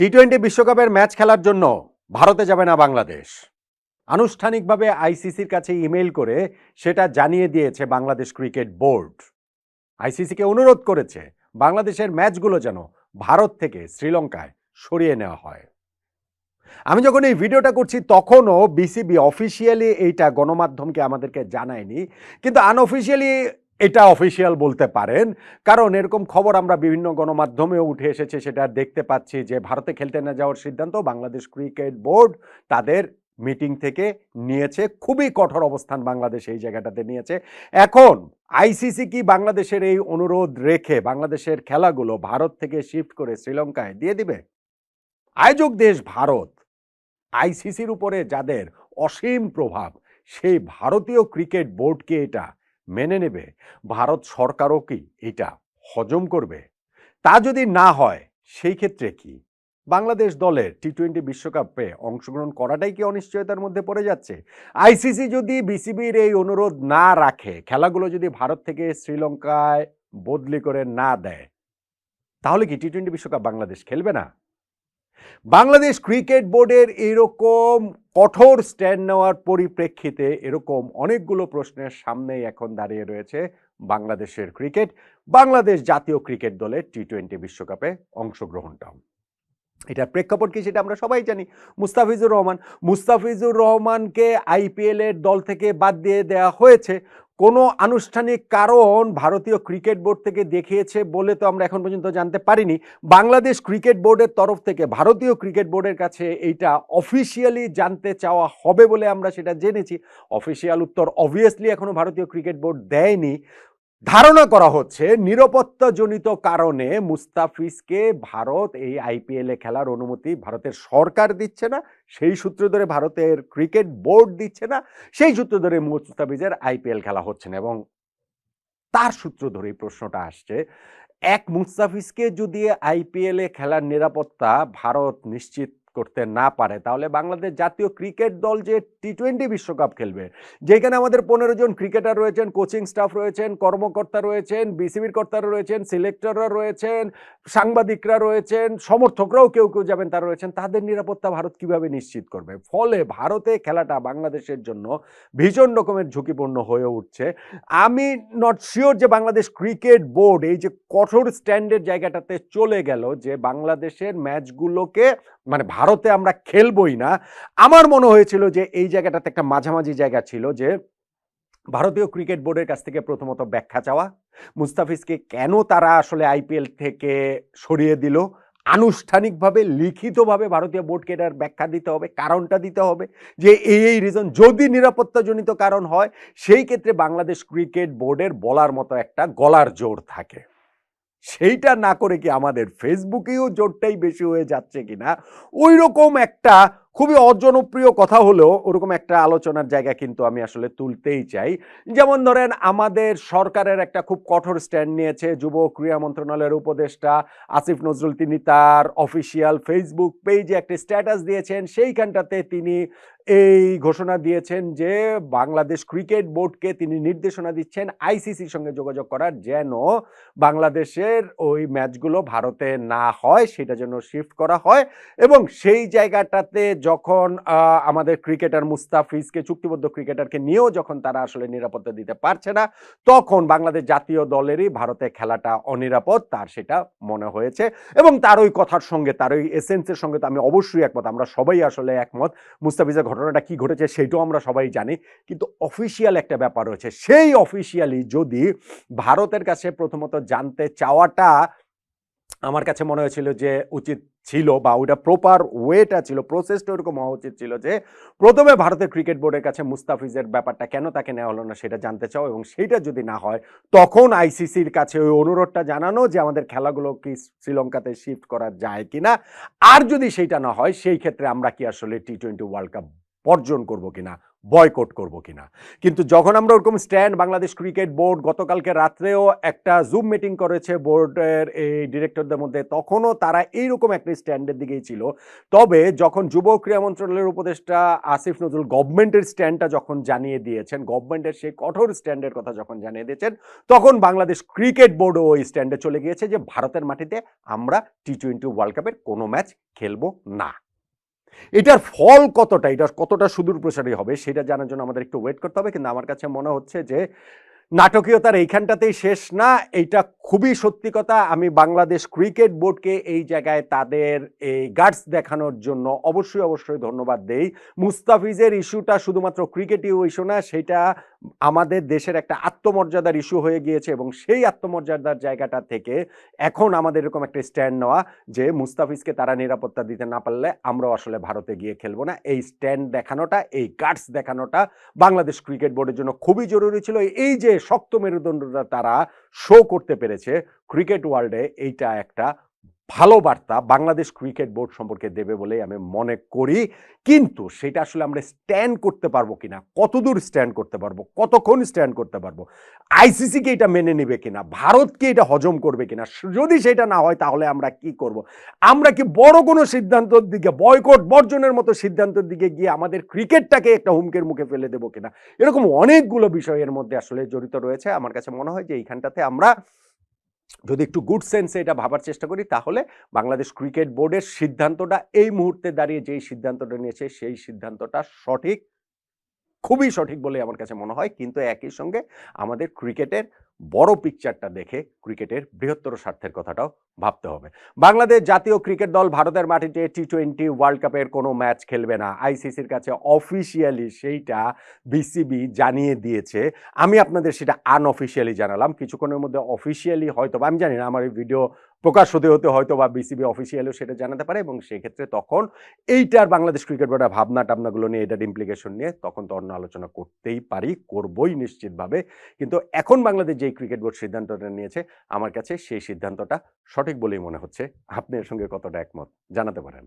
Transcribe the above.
T twenty বিশ্বকাপের match খেলার জন্য ভারতে যাবে না বাংলাদেশ। আনুষ্ঠানিকভাবে আইসিসির কাছে ইমেল করে সেটা জানিয়ে দিয়েছে বাংলাদেশ ক্রিকেট বোর্ড। আইসিসিকে অনুরোধ করেছে বাংলাদেশের ম্যাচগুলো যেন ভারত থেকে শ্রীলঙ্কায় সরিয়ে নেওয়া হয়। আমি যখন এই ভিডিওটা করছি তখনও বিসিবি অফিসিয়ালি এইটা গণমাধ্যমকে আমাদেরকে জানায়নি, কিন্তু আনঅফিসিয়ালি এটা অফিসিয়াল বলতে পারেন। কারণ এরকম খবর আমরা বিভিন্ন গণমাধ্যমেও উঠে এসেছে, সেটা দেখতে পাচ্ছি যে ভারতে খেলতে না যাওয়ার সিদ্ধান্ত বাংলাদেশ ক্রিকেট বোর্ড তাদের মিটিং থেকে নিয়েছে। খুবই কঠোর অবস্থান বাংলাদেশ এই জায়গাটাতে নিয়েছে। এখন আইসিসি কি বাংলাদেশের এই অনুরোধ রেখে বাংলাদেশের খেলাগুলো ভারত থেকে শিফট করে শ্রীলঙ্কায় দিয়ে দিবে? আয়োজক দেশ ভারত, আইসিসির উপরে যাদের অসীম প্রভাব, সেই ভারতীয় ক্রিকেট বোর্ডকে এটা মেনে নেবে, ভারত সরকারও কি এটা হজম করবে? তা যদি না হয়, সেই ক্ষেত্রে কি? বাংলাদেশ দলের টি টোয়েন্টি বিশ্বকাপে অংশগ্রহণ করাটাই কি অনিশ্চয়তার মধ্যে পড়ে যাচ্ছে? আইসিসি যদি বিসিবির এই অনুরোধ না রাখে, খেলাগুলো যদি ভারত থেকে শ্রীলঙ্কায় বদলি করে না দেয়, তাহলে কি টি টোয়েন্টি বিশ্বকাপ বাংলাদেশ খেলবে না? বাংলাদেশ ক্রিকেট বোর্ডের এরকম কঠোর স্ট্যান্ড নেওয়ার পরিপ্রেক্ষিতে এরকম অনেকগুলো প্রশ্নের সামনেই এখন দাঁড়িয়ে রয়েছে বাংলাদেশের ক্রিকেট, বাংলাদেশ জাতীয় ক্রিকেট দলের টি টোয়েন্টি বিশ্বকাপে অংশগ্রহণটাও। এটার প্রেক্ষাপট কি সেটা আমরা সবাই জানি। মুস্তাফিজুর রহমান, মুস্তাফিজুর রহমানকে আইপিএলের দল থেকে বাদ দিয়ে দেওয়া হয়েছে। কোনো আনুষ্ঠানিক কারণ ভারতীয় ক্রিকেট বোর্ড থেকে দেখিয়েছে বলে তো আমরা এখন পর্যন্ত জানতে পারিনি। বাংলাদেশ ক্রিকেট বোর্ডের তরফ থেকে ভারতীয় ক্রিকেট বোর্ডের কাছে এইটা অফিসিয়ালি জানতে চাওয়া হবে বলে আমরা সেটা জেনেছি। অফিসিয়াল উত্তর অবভিয়াসলি এখনও ভারতীয় ক্রিকেট বোর্ড দেয়নি। ধারণা করা হচ্ছে নিরাপত্তাজনিত কারণে মুস্তাফিজকে ভারত এই আইপিএলে খেলার অনুমতি ভারতের সরকার দিচ্ছে না, সেই সূত্র ধরে ভারতের ক্রিকেট বোর্ড দিচ্ছে না, সেই সূত্র ধরে মুস্তাফিজের আইপিএল খেলা হচ্ছে না এবং তার সূত্র ধরে প্রশ্নটা আসছে, এক মুস্তাফিজকে যদি আইপিএলে খেলার নিরাপত্তা ভারত নিশ্চিত করতে না পারে। তাহলে বাংলাদেশ জাতীয় ক্রিকেট দল যে টি টোয়েন্টি বিশ্বকাপ খেলবে যেখানে আমাদের পনেরো জন ক্রিকেটার রয়েছেন, কোচিং স্টাফ রয়েছেন, কর্মকর্তা রয়েছেন বিসিবির কর্তারা রয়েছেন, সিলেক্টররা রয়েছেন, সাংবাদিকরা রয়েছেন, সমর্থকরাও কেউ কেউ যাবেন, তারা রয়েছেন, তাদের নিরাপত্তা ভারত কীভাবে নিশ্চিত করবে? ফলে ভারতে খেলাটা বাংলাদেশের জন্য ভীষণ রকমের ঝুঁকিপূর্ণ হয়ে উঠছে। আমি নট শিওর যে বাংলাদেশ ক্রিকেট বোর্ড এই যে কঠোর স্ট্যান্ডের জায়গাটাতে চলে গেল যে বাংলাদেশের ম্যাচগুলোকে মানে ভারতে আমরা খেলবই না। আমার মনে হয়েছিল যে এই জায়গাটাতে একটা মাঝামাঝি জায়গা ছিল যে ভারতীয় ক্রিকেট বোর্ডের কাছ থেকে প্রথমত ব্যাখ্যা চাওয়া। মুস্তাফিজকে কেন তারা আসলে আইপিএল থেকে সরিয়ে দিল? আনুষ্ঠানিকভাবে, লিখিতভাবে ভারতীয় বোর্ডকে এটার ব্যাখ্যা দিতে হবে, কারণটা দিতে হবে যে এই এই রিজন যদি নিরাপত্তাজনিত কারণ হয়, সেই ক্ষেত্রে বাংলাদেশ ক্রিকেট বোর্ডের বলার মতো একটা গলার জোর থাকে। সেইটা না করে কি আমাদের ফেসবুকেও জোরটাই বেশি হয়ে যাচ্ছে কিনা? ওই রকম একটা খুবই অজনপ্রিয় কথা হলেও ওরকম একটা আলোচনার জায়গা কিন্তু আমি আসলে তুলতেই চাই। যেমন ধরেন আমাদের সরকারের একটা খুব কঠোর স্ট্যান্ড নিয়েছে, যুব ক্রীড়া মন্ত্রণালয়ের উপদেষ্টা আসিফ নজরুল, তিনি তার অফিসিয়াল ফেসবুক পেজে একটা স্ট্যাটাস দিয়েছেন, সেইখানটাতে তিনি এই ঘোষণা দিয়েছেন যে বাংলাদেশ ক্রিকেট বোর্ডকে তিনি নির্দেশনা দিচ্ছেন আইসিসির সঙ্গে যোগাযোগ করার যেন বাংলাদেশের ওই ম্যাচগুলো ভারতে না হয়, সেটা যেন শিফট করা হয় এবং সেই জায়গাটাতে যখন আমাদের ক্রিকেটার মুস্তাফিজকে, চুক্তিবদ্ধ ক্রিকেটারকে নিয়েও যখন তারা আসলে নিরাপত্তা দিতে পারছে না, তখন বাংলাদেশ জাতীয় দলেরই ভারতে খেলাটা অনিরাপদ, তার সেটা মনে হয়েছে এবং তার ওই কথার সঙ্গে, তার ওই এসেন্সের সঙ্গে তো আমি অবশ্যই একমত, আমরা সবাই আসলে একমত, মুস্তাফিজের ঘটনাটা কি ঘটেছে সেইটাও আমরা সবাই জানি, কিন্তু অফিসিয়াল একটা ব্যাপার রয়েছে। সেই অফিসিয়ালি যদি ভারতের কাছে প্রথমত জানতে চাওয়াটা আমার কাছে মনে হয়েছিল যে উচিত ছিল বা ওইটা প্রপার ওয়েটা ছিল প্রসেসটা ওরকম হওয়া উচিত ছিল যে প্রথমে ভারতের ক্রিকেট বোর্ডের কাছে মুস্তাফিজের ব্যাপারটা কেন তাকে নেওয়া হলো না সেটা জানতে চাও এবং সেইটা যদি না হয়, তখন আইসিসির কাছে ওই অনুরোধটা জানানো যে আমাদের খেলাগুলো কি শ্রীলঙ্কাতে শিফট করা যায় কিনা। আর যদি সেইটা না হয়, সেই ক্ষেত্রে আমরা কি আসলে টি টোয়েন্টি ওয়ার্ল্ড কাপ বর্জন করব কিনা বয়কট করব কিনা। কিন্তু যখন আমরা ওরকম স্ট্যান্ড বাংলাদেশ ক্রিকেট বোর্ড গতকালকে রাত্রেও একটা জুম মিটিং করেছে বোর্ডের এই ডিরেক্টরদের মধ্যে, তখনও তারা এইরকম একটা স্ট্যান্ডের দিকেই ছিল। তবে যখন যুব ক্রীড়া মন্ত্রণালয়ের উপদেষ্টা আসিফ নজরুল গভর্নমেন্টের স্ট্যান্ডটা যখন জানিয়ে দিয়েছেন গভর্নমেন্টের সেই কঠোর স্ট্যান্ডের কথা যখন জানিয়ে দিয়েছেন, তখন বাংলাদেশ ক্রিকেট বোর্ডও ওই স্ট্যান্ডে চলে গিয়েছে যে, ভারতের মাটিতে আমরা টি টোয়েন্টি ওয়ার্ল্ড কাপের কোনো ম্যাচ খেলব না। এটার ফল কতটা? এটা কতটা সুদূর প্রসারী হবে? সেটা জানার জন্য আমাদের একটু ওয়েট করতে হবে। কিন্তু আমার কাছে মনে হচ্ছে যে নাটকীয়তার এইখানটাতেই শেষ না, এইটা খুবই সত্যি কথা। আমি বাংলাদেশ ক্রিকেট বোর্ডকে এই জায়গায় তাদের এই গার্ডস দেখানোর জন্য অবশ্যই অবশ্যই ধন্যবাদ দেই। মুস্তাফিজের ইস্যুটা শুধুমাত্র ক্রিকেটীয় ইস্যু না, সেটা আমাদের দেশের একটা আত্মমর্যাদার ইস্যু হয়ে গিয়েছে এবং সেই আত্মমর্যাদার জায়গাটা থেকে এখন আমাদের এরকম একটা স্ট্যান্ড নেওয়া যে মুস্তাফিজকে তারা নিরাপত্তা দিতে না পারলে আমরাও আসলে ভারতে গিয়ে খেলব না। এই স্ট্যান্ড দেখানোটা, এই গার্ডস দেখানোটা বাংলাদেশ ক্রিকেট বোর্ডের জন্য খুবই জরুরি ছিল। এই যে শক্ত মেরুদণ্ডটা তারা শো করতে পেরেছে। ক্রিকেট ওয়ার্ল্ডে এইটা একটা ভালো বার্তা বাংলাদেশ ক্রিকেট বোর্ড সম্পর্কে দেবে বলেই আমি মনে করি। কিন্তু সেটা আসলে আমরা স্ট্যান্ড করতে পারব কিনা, কতদূর স্ট্যান্ড করতে পারব, কতক্ষণ স্ট্যান্ড করতে পারব, আইসিসিকে এটা মেনে নেবে কিনা, ভারতকে এটা হজম করবে কিনা, যদি সেটা না হয় তাহলে আমরা কি করব? আমরা কি বড় কোনো সিদ্ধান্তের দিকে, বয়কট বর্জনের মতো সিদ্ধান্তের দিকে গিয়ে আমাদের ক্রিকেটটাকে একটা হুমকের মুখে ফেলে দেবো কিনা? এরকম অনেকগুলো বিষয়ের মধ্যে আসলে জড়িত রয়েছে। আমার কাছে মনে হয় যে এইখানটাতে আমরা যদি একটু গুড সেন্সে এটা ভাবার চেষ্টা করি, তাহলে বাংলাদেশ ক্রিকেট বোর্ডের সিদ্ধান্তটা এই মুহূর্তে দাঁড়িয়ে যেই সিদ্ধান্তটা নিয়েছে, সেই সিদ্ধান্তটা সঠিক, খুবই সঠিক বলে আমার কাছে মনে হয়। কিন্তু একই সঙ্গে আমাদের ক্রিকেটের বড় পিকচারটা দেখে ক্রিকেটের বৃহত্তর স্বার্থের কথাটাও ভাবতে হবে। বাংলাদেশ জাতীয় ক্রিকেট দল ভারতের মাটিতে টি টোয়েন্টি ওয়ার্ল্ড কাপের কোনো ম্যাচ খেলবে না। আইসিসির কাছে অফিসিয়ালি সেইটা বিসিবি জানিয়ে দিয়েছে। আমি আপনাদের সেটা আনঅফিসিয়ালি জানালাম। কিছুক্ষণের মধ্যে অফিসিয়ালি হয়তো আমি জানি না, আমার এই ভিডিও প্রকাশ হতে হতে হয়তো বা বিসিবি অফিসিয়ালও সেটা জানাতে পারে এবং সেক্ষেত্রে তখন এইটার বাংলাদেশ ক্রিকেট বোর্ডের ভাবনা টাবনাগুলো নিয়ে এটার ইমপ্লিকেশন নিয়ে তখন তো অন্য আলোচনা করতেই পারি, করবই নিশ্চিতভাবে। কিন্তু এখন বাংলাদেশ যেই ক্রিকেট বোর্ড সিদ্ধান্তটা নিয়েছে, আমার কাছে সেই সিদ্ধান্তটা সঠিক বলেই মনে হচ্ছে। আপনি এর সঙ্গে কতটা একমত জানাতে পারেন।